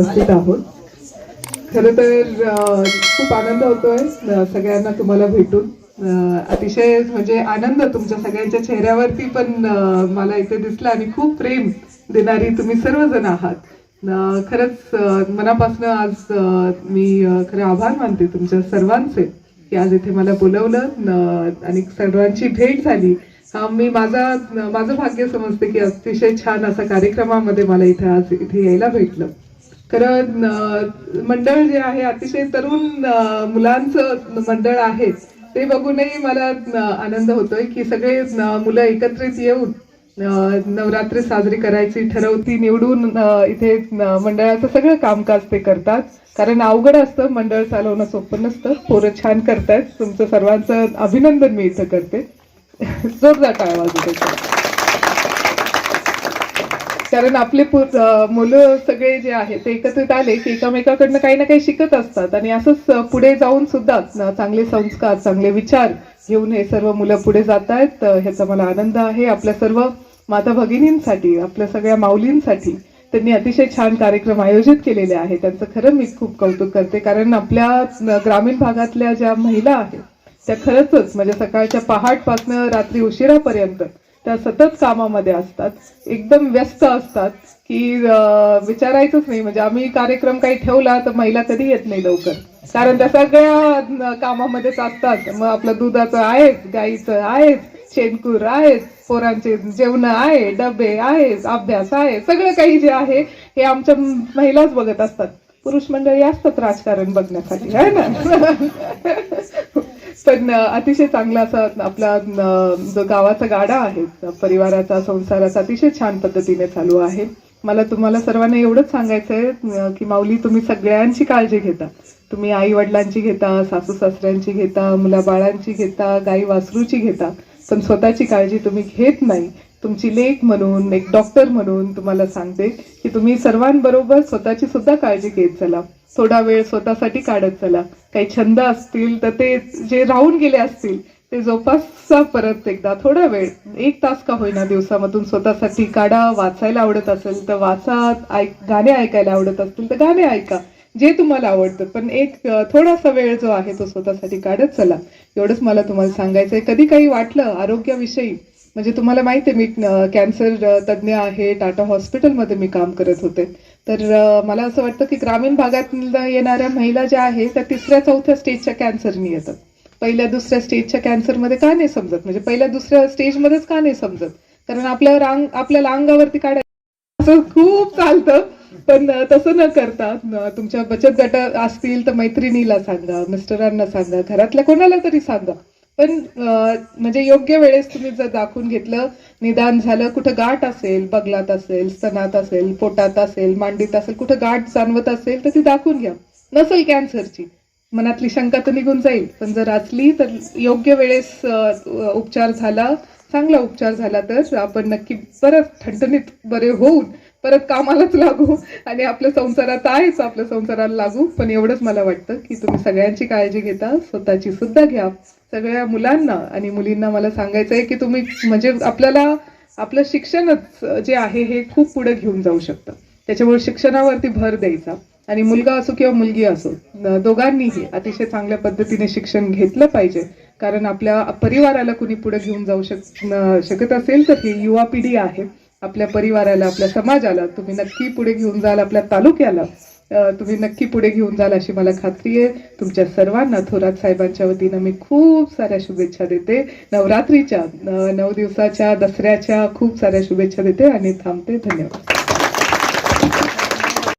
उपस्थित आहोत. खरं तर खूप आनंद होतोय सगळ्यांना तुम्हाला भेटून. अतिशय म्हणजे आनंद तुमच्या सगळ्यांच्या चेहऱ्यावरती पण मला इथे दिसला आणि खूप प्रेम देणारी तुम्ही सर्वजण आहात. खरंच मनापासून आज मी खरं आभार मानते तुमच्या सर्वांचे की आज इथे मला बोलवलं आणि सर्वांची भेट झाली. हा मी माझा माझं भाग्य समजते की अतिशय छान असा कार्यक्रमामध्ये मला इथे आज इथे यायला भेटलं. खरं मंडळ जे आहे अतिशय तरुण मुलांचं मंडळ आहे. ते बघूनही मला आनंद होतोय की सगळे मुलं एकत्रित येऊन नवरात्री साजरी करायची ठरवती निवडून इथे मंडळाचं सगळं कामकाज ते करतात. कारण अवघड असतं मंडळ चालवणं सोपं नसतं. पोरं छान करतायत. तुमचं सर्वांचं अभिनंदन मी इथं करते. जोरदार काय वाजू कारण आपले मुलं सगळे जे आहेत ते एकत्रित आले की एकामेकाकडनं काही ना काही शिकत असतात. आणि असंच पुढे जाऊन सुद्धा चांगले संस्कार चांगले विचार घेऊन हे सर्व मुलं पुढे जात आहेत. ह्याचा मला आनंद आहे. आपल्या सर्व माता भगिनींसाठी आपल्या सगळ्या माऊलींसाठी त्यांनी अतिशय छान कार्यक्रम आयोजित केलेले आहे त्यांचं खरं मी खूप कौतुक करते. कारण आपल्या ग्रामीण भागातल्या ज्या महिला आहेत त्या खरंच म्हणजे सकाळच्या पहाटपासनं रात्री उशिरापर्यंत त्या सतत कामामध्ये असतात. एकदम व्यस्त असतात की विचारायचंच नाही. म्हणजे आम्ही कार्यक्रम काही ठेवला तर महिला कधी येत नाही लवकर. कारण त्या सगळ्या कामामध्येच असतात मग आपलं दुधाचं आहेच गाईचं आहेच शेणकूर आहेच पोरांचे जेवण आहे डबे आहेत अभ्यास आहे सगळं काही जे आहे हे आमच्या महिलाच बघत असतात. पुरुष मंडळी असतात राजकारण बघण्यासाठी आहे ना? पण अतिशय चांगला असा आपला जो गावाचा गाडा आहे परिवाराचा संसाराचा अतिशय छान पद्धतीने चालू आहे. मला तुम्हाला सर्वांना एवढंच सांगायचं आहे की माऊली तुम्ही सगळ्यांची काळजी घेता. तुम्ही आई वडिलांची घेता सासू सासऱ्यांची घेता मुलाबाळांची घेता गाई वासरूची घेता पण स्वतःची काळजी तुम्ही घेत नाही. तुमची लेख म्हणून एक डॉक्टर म्हणून तुम्हाला सांगते की तुम्ही सर्वांबरोबर स्वतःची सुद्धा काळजी घेत चला. थोडा वेळ स्वतःसाठी काढत चला. काही छंद असतील तर ते जे राहून गेले असतील ते जोपासा परत एकदा. थोडा वेळ एक तास का होईना दिवसामधून स्वतःसाठी काढा वाचायला आवडत असेल तर वाचा ऐक गाणे ऐकायला आवडत असतील तर गाणे ऐका. जे तुम्हाला आवडतं पण एक थोडासा वेळ जो आहे तो स्वतःसाठी काढत चला. एवढंच मला तुम्हाला सांगायचं आहे कधी काही वाटलं आरोग्याविषयी म्हणजे तुम्हाला माहिती आहे मी कॅन्सर तज्ज्ञ आहे टाटा हॉस्पिटलमध्ये मी काम करत होते. तर मला असं वाटतं की ग्रामीण भागात येणाऱ्या महिला ज्या आहेत त्या तिसऱ्या चौथ्या स्टेजच्या कॅन्सरनी येतात. पहिल्या दुसऱ्या स्टेजच्या कॅन्सरमध्ये का नाही समजत? म्हणजे पहिल्या दुसऱ्या स्टेजमध्येच का नाही समजत? कारण आपल्या रांग आपल्याला अंगावरती काढायचं असं खूप चालतं. पण तसं न करता तुमच्या बचत गट असतील तर मैत्रिणीला सांगा मिस्टरांना सांगा घरातल्या कोणाला तरी सांगा. पण म्हणजे योग्य वेळेस तुम्ही जर दाखवून घेतलं निदान झालं कुठं गाठ असेल बगलात असेल स्तनात असेल पोटात असेल मांडीत असेल कुठं गाठ जाणवत असेल तर ती दाखवून घ्या. नसेल कॅन्सरची. मनातली शंका तर निघून जाईल. पण जर असली तर योग्य वेळेस उपचार झाला चांगला उपचार झाला तर आपण नक्की बरं ठणठणीत बरे होऊन परत कामालाच लागू आणि आपल्या संसारात आहेच आपल्या संसाराला लागू. पण एवढंच मला वाटतं की तुम्ही सगळ्यांची काळजी घेता स्वतःची सुद्धा घ्या. सगळ्या मुलांना आणि मुलींना मला सांगायचं आहे की तुम्ही म्हणजे आपल्याला आपलं शिक्षणच जे आहे हे खूप पुढे घेऊन जाऊ शकतं. त्याच्यामुळे शिक्षणावरती भर द्यायचा. आणि मुलगा असो किंवा मुलगी असो दोघांनीही अतिशय चांगल्या पद्धतीने शिक्षण घेतलं पाहिजे. कारण आपल्या परिवाराला कुणी पुढे घेऊन जाऊ शक शकत असेल तर ही युवा पिढी आहे. आपल्या परिवाराला आपल्या समाजाला तुम्ही नक्की पुढे घेऊन जाल आपल्या तालुक्याला तुम्ही नक्की पुढे घेऊन जाल अशी मला खात्री आहे. तुमच्या सर्वांना थोरात साहेबांच्या वतीनं मी खूप साऱ्या शुभेच्छा देते. नवरात्रीच्या नऊ दिवसाच्या दसऱ्याच्या खूप साऱ्या शुभेच्छा देते आणि थांबते. धन्यवाद.